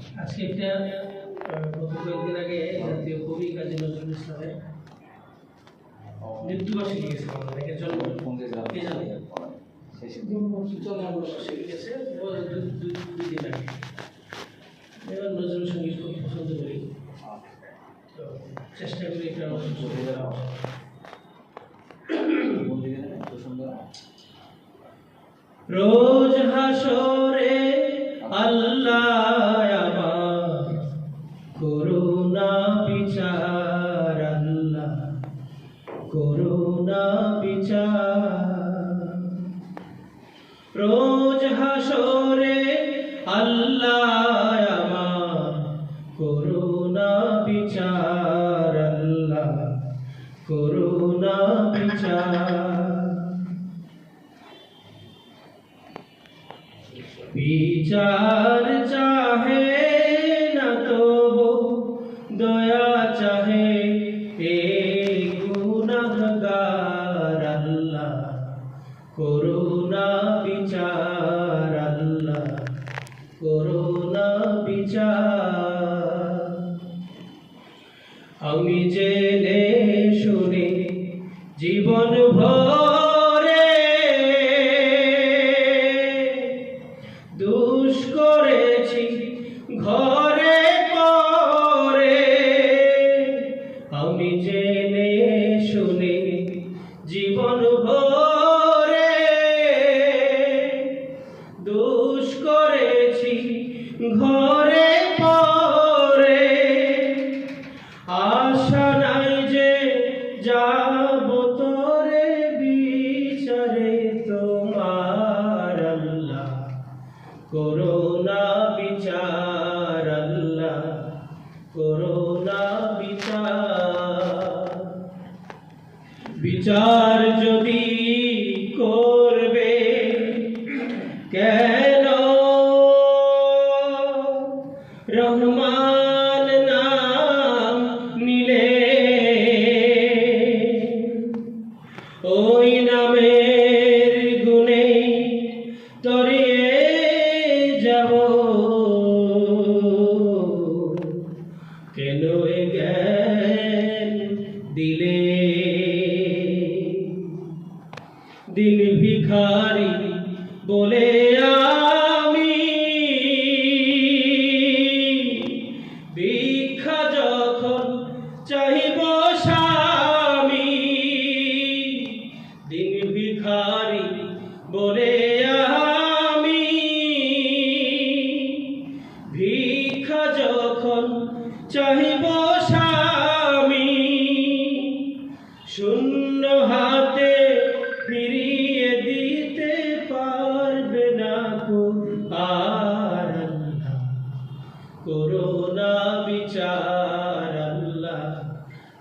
আজকে একটা গত কয়েকদিন আগে জাতীয় কবি কাজী নজরুল ইসলামের মৃত্যুবার্ষিকী গেছে আমাদের জন্ম কে জানে? জন্মবার্ষিকী গেছে ও দু- দু- দুই দিন আগে। এবার নজরুল সংগীত খুব পছন্দ করি। তো চেষ্টা করি একটা নজরুল সংগীত গাওয়ার। রোজ হাসরে আল্লাহ রোজ হাসরে আল্লাহ আমার করুণা বিচার আল্লাহ করুণা বিচার। বিচার চাহে করুণা বিচার আল্লাহ করুণা বিচার আমি জেনে শুনে জীবন ভরে দুষ করেছি ঘরে পরে। আমি জেনে শুনে জীবন ভরে ঘরে পরে আশা নাই যে যাব তোরে বিচারে তোমার আল্লাহ। করোনা বিচার আল্লাহ করোনা বিচার। বিচার যদি করবে কেন রহমান নাম নিলে। ওই নামের গুণে তরিয়ে যাব। কেন জ্ঞান দিলে? দিন ভিখারি বলে আমি